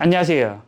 안녕하세요.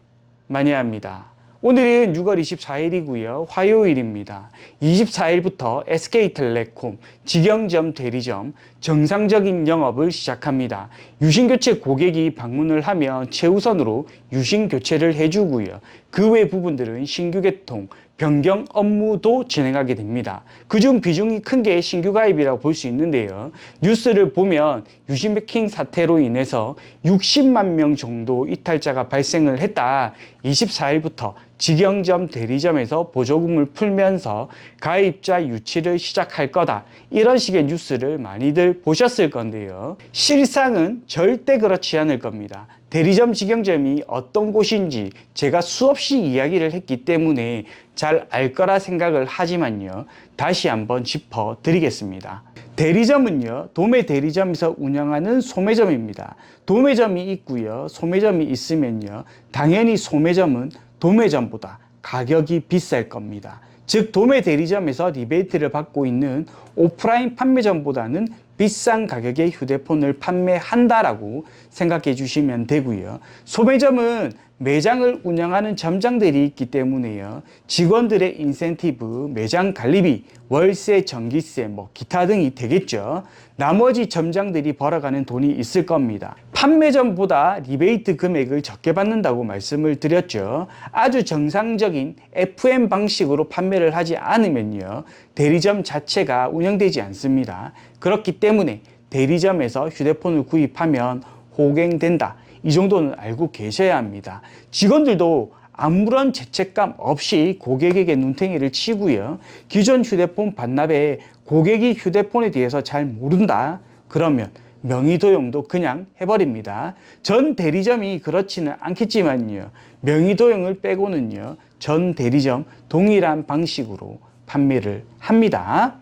마니아입니다. 오늘은 6월 24일이고요. 화요일입니다. 24일부터 SK텔레콤 직영점 대리점 정상적인 영업을 시작합니다. 유심교체 고객이 방문을 하면 최우선으로 유심교체를 해주고요. 그 외 부분들은 신규 개통, 변경 업무도 진행하게 됩니다. 그중 비중이 큰 게 신규 가입이라고 볼 수 있는데요. 뉴스를 보면 유심 해킹 사태로 인해서 60만 명 정도 이탈자가 발생을 했다. 24일부터 직영점 대리점에서 보조금을 풀면서 가입자 유치를 시작할 거다. 이런 식의 뉴스를 많이들 보셨을 건데요. 실상은 절대 그렇지 않을 겁니다. 대리점 직영점이 어떤 곳인지 제가 수없이 이야기를 했기 때문에 잘 알 거라 생각을 하지만요. 다시 한번 짚어 드리겠습니다. 대리점은요, 도매 대리점에서 운영하는 소매점입니다. 도매점이 있고요, 소매점이 있으면요, 당연히 소매점은 도매점보다 가격이 비쌀 겁니다. 즉, 도매 대리점에서 리베이트를 받고 있는 오프라인 판매점보다는 비싼 가격의 휴대폰을 판매한다라고 생각해 주시면 되고요. 소매점은 매장을 운영하는 점장들이 있기 때문에요. 직원들의 인센티브, 매장 관리비, 월세, 전기세, 뭐 기타 등이 되겠죠. 나머지 점장들이 벌어가는 돈이 있을 겁니다. 판매점보다 리베이트 금액을 적게 받는다고 말씀을 드렸죠. 아주 정상적인 FM 방식으로 판매를 하지 않으면요. 대리점 자체가 운영되지 않습니다. 그렇기 때문에 대리점에서 휴대폰을 구입하면 호갱된다. 이 정도는 알고 계셔야 합니다. 직원들도 아무런 죄책감 없이 고객에게 눈탱이를 치고요. 기존 휴대폰 반납에 고객이 휴대폰에 대해서 잘 모른다. 그러면 명의도용도 그냥 해버립니다. 전 대리점이 그렇지는 않겠지만요. 명의도용을 빼고는요. 전 대리점 동일한 방식으로 판매를 합니다.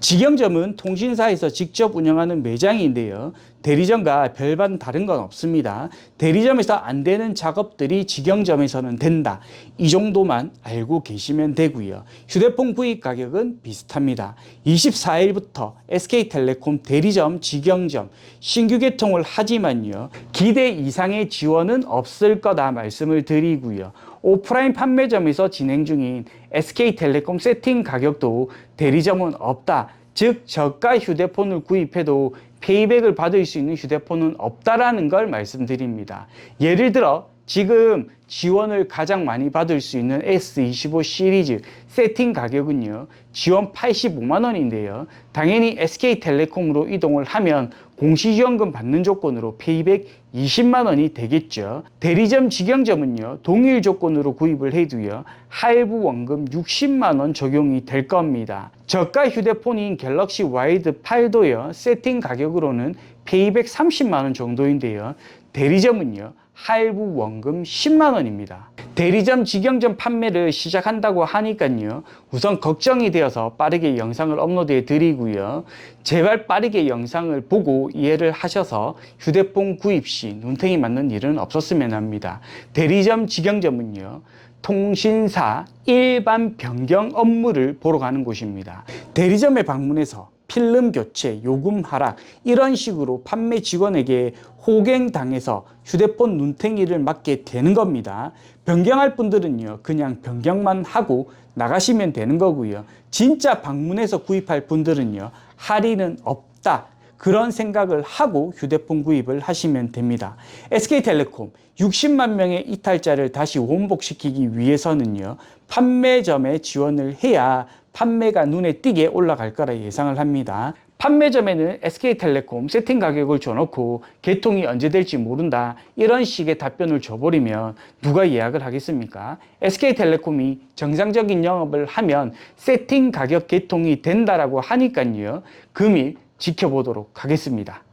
직영점은 통신사에서 직접 운영하는 매장인데요. 대리점과 별반 다른 건 없습니다. 대리점에서 안 되는 작업들이 직영점에서는 된다. 이 정도만 알고 계시면 되고요. 휴대폰 구입 가격은 비슷합니다. 24일부터 SK텔레콤 대리점, 직영점 신규 개통을 하지만요. 기대 이상의 지원은 없을 거다 말씀을 드리고요. 오프라인 판매점에서 진행 중인 SK텔레콤 세팅 가격도 대리점은 없다. 즉 저가 휴대폰을 구입해도 페이백을 받을 수 있는 휴대폰은 없다라는 걸 말씀드립니다. 예를 들어 지금 지원을 가장 많이 받을 수 있는 S25 시리즈 세팅 가격은요. 지원 85만 원인데요. 당연히 SK텔레콤으로 이동을 하면 공시지원금 받는 조건으로 페이백 20만 원이 되겠죠. 대리점 직영점은요. 동일 조건으로 구입을 해도요. 할부 원금 60만 원 적용이 될 겁니다. 저가 휴대폰인 갤럭시 와이드 8도요. 세팅 가격으로는 페이백 30만 원 정도인데요. 대리점은요. 할부 원금 10만 원입니다. 대리점 직영점 판매를 시작한다고 하니까요. 우선 걱정이 되어서 빠르게 영상을 업로드해 드리고요. 제발 빠르게 영상을 보고 이해를 하셔서 휴대폰 구입 시 눈탱이 맞는 일은 없었으면 합니다. 대리점 직영점은요. 통신사 일반 변경 업무를 보러 가는 곳입니다. 대리점에 방문해서 필름 교체, 요금 하락 이런 식으로 판매 직원에게 호갱당해서 휴대폰 눈탱이를 맞게 되는 겁니다. 변경할 분들은요, 그냥 변경만 하고 나가시면 되는 거고요. 진짜 방문해서 구입할 분들은요, 할인은 없다. 그런 생각을 하고 휴대폰 구입을 하시면 됩니다. SK텔레콤 60만 명의 이탈자를 다시 원복시키기 위해서는요, 판매점에 지원을 해야 판매가 눈에 띄게 올라갈 거라 예상을 합니다. 판매점에는 SK텔레콤 세팅 가격을 줘놓고 개통이 언제 될지 모른다 이런 식의 답변을 줘버리면 누가 예약을 하겠습니까? SK텔레콤이 정상적인 영업을 하면 세팅 가격 개통이 된다라고 하니까요 금일 지켜보도록 하겠습니다.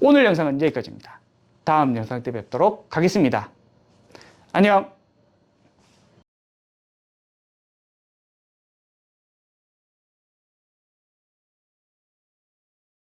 오늘 영상은 여기까지입니다. 다음 영상 때 뵙도록 하겠습니다. 안녕!